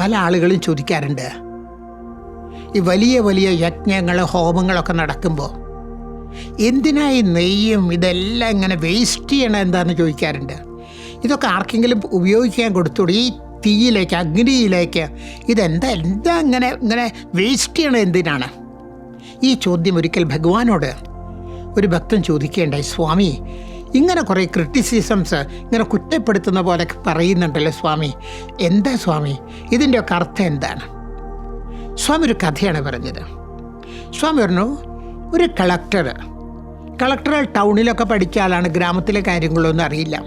പല ആളുകളും ചോദിക്കാറുണ്ട്. ഈ വലിയ വലിയ യജ്ഞങ്ങൾ ഹോമങ്ങളൊക്കെ നടക്കുമ്പോൾ എന്തിനായി നെയ്യും ഇതെല്ലാം ഇങ്ങനെ വേസ്റ്റ് ചെയ്യണം എന്താണെന്ന് ചോദിക്കാറുണ്ട്. ഇതൊക്കെ ആർക്കെങ്കിലും ഉപയോഗിക്കാൻ കൊടുത്തുകൂടി ഈ തീയിലേക്ക് അഗ്നിയിലേക്ക് ഇതെന്താ എന്താ ഇങ്ങനെ ഇങ്ങനെ വേസ്റ്റ് ചെയ്യണം എന്തിനാണ്? ഈ ചോദ്യം ഒരിക്കൽ ഭഗവാനോട് ഒരു ഭക്തൻ ചോദിക്കേണ്ടായി സ്വാമി ഇങ്ങനെ കുറേ ക്രിറ്റിസിസംസ് ഇങ്ങനെ കുറ്റപ്പെടുത്തുന്ന പോലെ പറയുന്നുണ്ടല്ലോ സ്വാമി. എന്താ സ്വാമി? ഇതിന്റെയൊക്കെ അർത്ഥം എന്താണ്? സ്വാമി ഒരു കഥയാണ് പറഞ്ഞത്. സ്വാമി പറഞ്ഞു ഒരു കളക്ടർ കളക്ടർ ടൗണിലൊക്കെ പഠിച്ച ആളാണ് ഗ്രാമത്തിലെ കാര്യങ്ങളൊന്നും അറിയില്ല.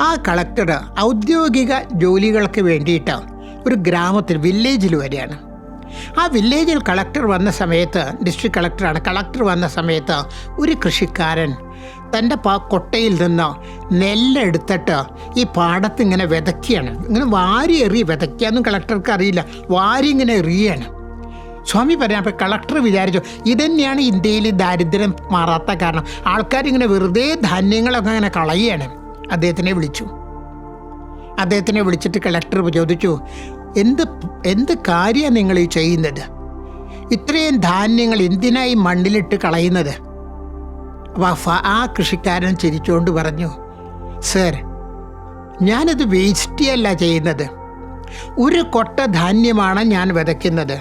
ആ കളക്ടർ ഔദ്യോഗിക ജോലികൾക്ക് വേണ്ടിയിട്ട് ഒരു ഗ്രാമത്തിൽ വില്ലേജിൽ വരികയാണ്. ആ വില്ലേജിൽ കളക്ടർ വന്ന സമയത്ത് ഡിസ്ട്രിക്ട് കളക്ടറാണ് കളക്ടർ വന്ന സമയത്ത് ഒരു കൃഷിക്കാരൻ തന്റെ പാ കൊട്ടയിൽ നിന്ന് നെല്ലെടുത്തിട്ട് ഈ പാടത്ത് ഇങ്ങനെ വിതയ്ക്കുകയാണ്. ഇങ്ങനെ വാരി എറി വിതയ്ക്കാന്നും കളക്ടർക്ക് അറിയില്ല. വാരി ഇങ്ങനെ എറിയാണ് സ്വാമി പറയാം അപ്പോൾ കളക്ടർ വിചാരിച്ചു ഇതന്നെയാണ് ഇന്ത്യയിൽ ദാരിദ്ര്യം മാറാത്ത കാരണം. ആൾക്കാരിങ്ങനെ വെറുതെ ധാന്യങ്ങളൊക്കെ അങ്ങനെ കളയുകയാണ്. അദ്ദേഹത്തിനെ വിളിച്ചു. അദ്ദേഹത്തിനെ വിളിച്ചിട്ട് കളക്ടർ ചോദിച്ചു എന്ത് എന്ത് കാര്യമാണ് നിങ്ങൾ ഈ ചെയ്യുന്നത്? ഇത്രയും ധാന്യങ്ങൾ എന്തിനായി മണ്ണിലിട്ട് കളയുന്നത്? വഫ ആ കൃഷിക്കാരൻ ചിരിച്ചുകൊണ്ട് പറഞ്ഞു സർ ഞാനത് വേസ്റ്റ് അല്ല ചെയ്യുന്നത്. ഒരു കൊട്ട ധാന്യമാണ് ഞാൻ വിതയ്ക്കുന്നത്.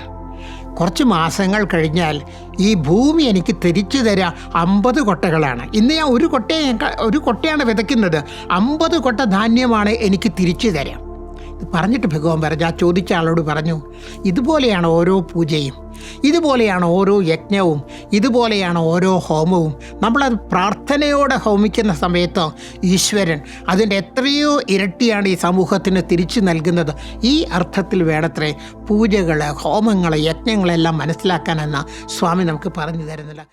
കുറച്ച് മാസങ്ങൾ കഴിഞ്ഞാൽ ഈ ഭൂമി എനിക്ക് തിരിച്ചു തരാ. അമ്പത് കൊട്ടകളാണ്. ഇന്ന് ഞാൻ ഒരു കൊട്ടയെ ഒരു കൊട്ടയാണ് വിതയ്ക്കുന്നത്. അമ്പത് കൊട്ട ധാന്യമാണ് എനിക്ക് തിരിച്ചു തരാം. പറഞ്ഞിട്ട് ഭഗവാൻ പറഞ്ഞു ആ ചോദിച്ച ആളോട് പറഞ്ഞു ഇതുപോലെയാണ് ഓരോ പൂജയും ഇതുപോലെയാണ് ഓരോ യജ്ഞവും ഇതുപോലെയാണ് ഓരോ ഹോമവും. നമ്മളത് പ്രാർത്ഥനയോടെ ഹോമിക്കുന്ന സമയത്ത് ഈശ്വരൻ അതിന്റെ എത്രയോ ഇരട്ടിയാണ് ഈ സമൂഹത്തിന് തിരിച്ചു നൽകുന്നത്. ഈ അർത്ഥത്തിൽ വേണത്രേ പൂജകൾ ഹോമങ്ങൾ യജ്ഞങ്ങളെല്ലാം മനസ്സിലാക്കാനെന്ന സ്വാമി നമുക്ക് പറഞ്ഞു തരുന്നില്ല